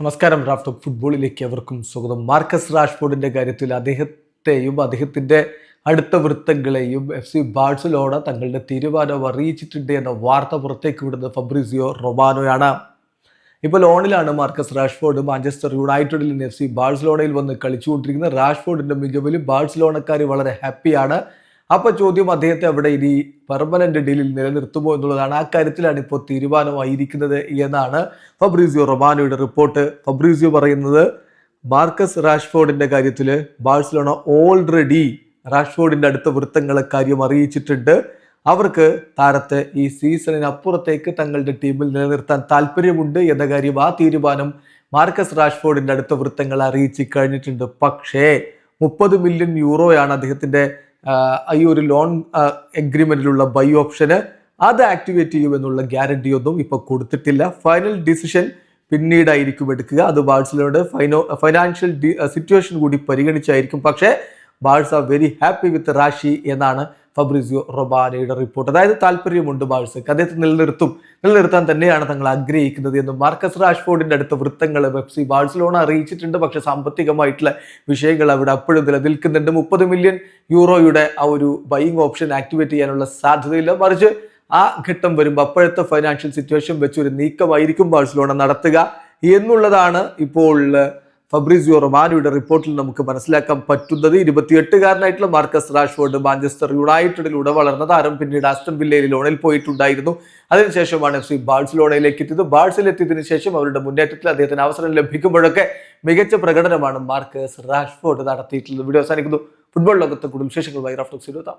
നമസ്കാരം raft of ഫുട്ബോളിലേക്ക് അവർക്കും സ്വാഗതം. മാർക്കസ് റാഷ്ഫോർഡിന്റെ കാര്യത്തിൽ അദ്ദേഹത്തെയും അദ്ദേഹത്തിന്റെ അടുത്ത വൃത്തങ്ങളെയും എഫ് സി ബാഴ്സലോണ തങ്ങളുടെ തീരുമാനം അറിയിച്ചിട്ടുണ്ട് എന്ന വാർത്ത പുറത്തേക്ക് വിടുന്നത് ഫബ്രിസിയോ റൊമാനോയാണ്. ഇപ്പോൾ ലോണിലാണ് മാർക്കസ് റാഷ്ഫോർഡ് മാഞ്ചസ്റ്റർ യുണൈറ്റഡിൽ നിന്ന് എഫ് സി ബാഴ്സലോണയിൽ വന്ന് കളിച്ചുകൊണ്ടിരിക്കുന്ന റാഷ്ഫോർഡിന്റെ മികവിൽ ബാഴ്സലോണക്കാർ വളരെ ഹാപ്പിയാണ്. അപ്പോൾ ചോദ്യം അദ്ദേഹത്തെ അവിടെ ഇനി പെർമനന്റ് ഡീലിൽ നിലനിർത്തുമോ എന്നുള്ളതാണ്. ആ കാര്യത്തിലാണ് ഇപ്പോൾ തീരുമാനമായിരിക്കുന്നത് എന്നാണ് ഫബ്രീസിയോ റൊമാനോയുടെ റിപ്പോർട്ട് ഫബ്രീസിയോ പറയുന്നത് മാർക്കസ് റാഷ്ഫോർഡിന്റെ കാര്യത്തിൽ ബാഴ്സലോണ ഓൾറെഡി റാഷ്ഫോർഡിന്റെ അടുത്ത വൃത്തങ്ങളെ കാര്യം അറിയിച്ചിട്ടുണ്ട്. അവർക്ക് താരത്തെ ഈ സീസണിനപ്പുറത്തേക്ക് തങ്ങളുടെ ടീമിൽ നിലനിർത്താൻ താല്പര്യമുണ്ട് എന്ന കാര്യം ആ തീരുമാനം മാർക്കസ് റാഷ്ഫോർഡിന്റെ അടുത്ത വൃത്തങ്ങൾ അറിയിച്ച് കഴിഞ്ഞിട്ടുണ്ട്. പക്ഷേ മുപ്പത് മില്യൺ യൂറോയാണ് അദ്ദേഹത്തിന്റെ ഈ ഒരു ലോൺ എഗ്രിമെന്റിലുള്ള ബൈ ഓപ്ഷന് അത് ആക്ടിവേറ്റ് ചെയ്യുമെന്നുള്ള ഗ്യാരണ്ടി ഒന്നും ഇപ്പൊ കൊടുത്തിട്ടില്ല. ഫൈനൽ ഡിസിഷൻ പിന്നീടായിരിക്കും എടുക്കുക. അത് ബാഴ്സലോയുടെ ഫൈനോ ഫൈനാൻഷ്യൽ സിറ്റുവേഷൻ കൂടി പരിഗണിച്ചായിരിക്കും. പക്ഷേ Barca very happy with Rashy എന്നാണ് ഫബ്രിസിയോ റൊബാനയുടെ റിപ്പോർട്ട്. അതായത് താല്പര്യമുണ്ട് ബാഴ്സക്ക്. അദ്ദേഹത്തെ നിലനിർത്തും. നിലനിർത്താൻ തന്നെയാണ് തങ്ങൾ ആഗ്രഹിക്കുന്നത് എന്ന് മാർക്കസ് റാഷ്ഫോർഡിന്റെ അടുത്ത വൃത്തങ്ങൾ എഫ് സി ബാഴ്സലോണ അറിയിച്ചിട്ടുണ്ട്. പക്ഷെ സാമ്പത്തികമായിട്ടുള്ള വിഷയങ്ങൾ അവിടെ അപ്പോഴും നിലനിൽക്കുന്നുണ്ട്. മുപ്പത് മില്യൺ യൂറോയുടെ ആ ഒരു ബൈയിങ് ഓപ്ഷൻ ആക്ടിവേറ്റ് ചെയ്യാനുള്ള സാധ്യതയില്ല. മറിച്ച് ആ ഘട്ടം വരുമ്പോൾ അപ്പോഴത്തെ ഫൈനാൻഷ്യൽ സിറ്റുവേഷൻ വെച്ച് ഒരു നീക്കമായിരിക്കും ബാഴ്സലോണ നടത്തുക എന്നുള്ളതാണ് ഇപ്പോൾ ഫബ്രീസിയോ റൊമാനോയുടെ റിപ്പോർട്ടിൽ നമുക്ക് മനസ്സിലാക്കാൻ പറ്റുന്നത് ഇരുപത്തിയെട്ടുകാരനായിട്ടുള്ള മാർക്കസ് റാഷ്ഫോർഡ് മാഞ്ചസ്റ്റർ യുണൈറ്റഡിലൂടെ വളർന്ന താരം. പിന്നീട് ആസ്റ്റൺ വില്ലയിൽ ലോണിൽ പോയിട്ടുണ്ടായിരുന്നു. അതിനുശേഷമാണ് എഫ് സി ബാഴ്സലോണയിലേക്ക് എത്തിയത്. ബാഴ്സിലെത്തിയതിനു ശേഷം അവരുടെ മുന്നേറ്റത്തിൽ അദ്ദേഹത്തിന് അവസരം ലഭിക്കുമ്പോഴൊക്കെ മികച്ച പ്രകടനമാണ് മാർക്കസ് റാഷ്ഫോർഡ് നടത്തിയിട്ടുള്ളത്. വീഡിയോ അവസാനിക്കുന്നു. ഫുട്ബോൾ ലോകത്തെ കൂടുതൽ വിശേഷങ്ങളുമായി റഫ്ലക്സ് ഇരുപത്താം